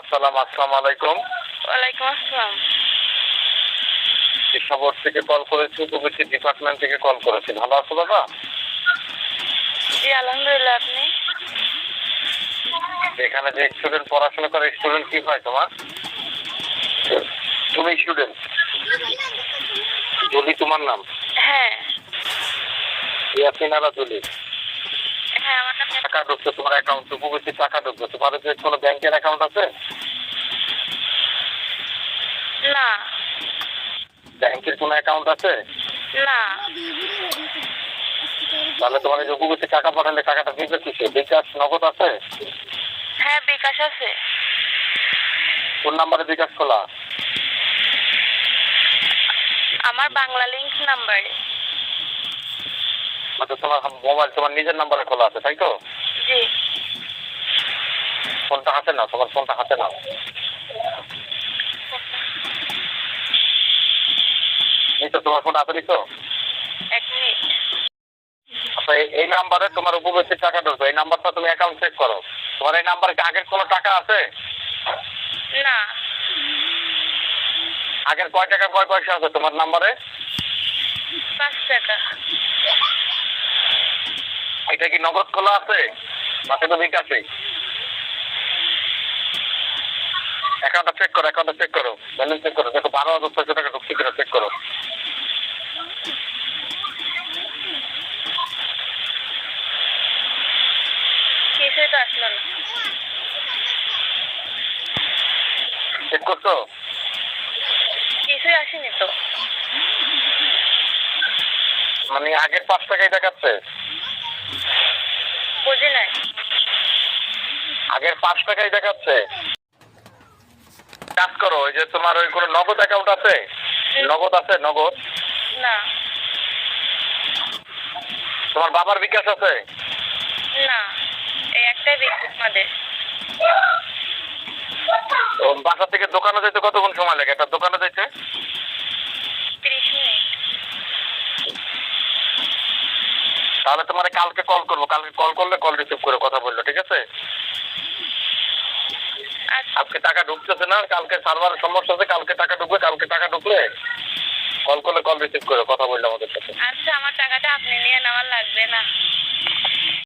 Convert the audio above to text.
আসসালাম আসসালামু আলাইকুম। ওয়ালাইকুম আসসালাম। শিক্ষা থেকে কল করেছি প্রবৃত্তি ডিপার্টমেন্ট থেকে কল করেছি। ভালো আছো বাবা? জি আলহামদুলিল্লাহ আপনি? এখানে যে স্টুডেন্ট পড়াশোনা করে স্টুডেন্ট কি হয় তোমার? তুমি স্টুডেন্ট জলি তোমার নাম? হ্যাঁ। ইয়াসিনারা জলি টাকা ঢুকছে তোমার অ্যাকাউন্ট উপবৃত্তি টাকা ঢুকছে। তোমার যে কোনো ব্যাংকের অ্যাকাউন্ট আছে? না। ব্যাংকের কোনো অ্যাকাউন্ট আছে? না। তাহলে তোমার এই যে উপবৃত্তি টাকা পাঠালে টাকাটা দিবে কিসে? বিকাশ নগদ আছে? হ্যাঁ বিকাশ আছে। কোন নাম্বারে বিকাশ খোলা। আমার বাংলা লিঙ্ক নাম্বার আচ্ছা তোমার মোবাইল তোমার নিজের নাম্বারে খোলা আছে তাই তো? ফোনটা হাতে নাও তোমার ফোনটা হাতে নাও। নিতো তোমার ফোন হাতে আচ্ছা এই- নাম্বারে তোমার উপবৃত্তির টাকা ঢুকবে এই নাম্বারটা তুমি অ্যাকাউন্ট চেক করো। তোমার এই নাম্বারে আগের কোনো টাকা আছে? না। আগের কয় টাকা কয় পয়সা আছে তোমার নাম্বারে পাঁচ টাকা। এটা কি নগদ খোলা আছে? না শুধু বিকাশে অ্যাকাউন্টটা চেক করো অ্যাকাউন্টটা চেক করো। ব্যালেন্স চেক করো। দেখো বারো হাজার ছয়শো টাকা ঢুকছে কিনা চেক করো। কিছুই তো আসলো না। চেক করছ? কিছুই আসেনি তো। মানে আগের পাঁচ টাকাই দেখাচ্ছে? বুঝি নাই। আগের পাঁচ টাকাই দেখাচ্ছে? কাজ করো ওই যে তোমার ওই কোনো নগদ অ্যাকাউন্ট আছে? নগদ আছে নগদ? না। তোমার বাবার বিকাশ আছে? না এই একটাই বিকাশ আমাদের বাসা থেকে দোকানে যেতে কতক্ষণ সময় লাগে? একটা দোকানে যেতে তাহলে তোমার কালকে কল করব। কালকে কল করলে কল রিসিভ করে কথা বলল ঠিক আছে? আচ্ছা। আজকে টাকা ঢুকতেছে না কালকে সার্ভার সমস্যা আছে কালকে টাকা ঢুকবে কালকে টাকা ঢুকলে কল করলে কল রিসিভ করে কথা বলল আমাদের সাথে। আচ্ছা আমার টাকাটা আপনি নিয়ে নেওয়ার লাগবে না।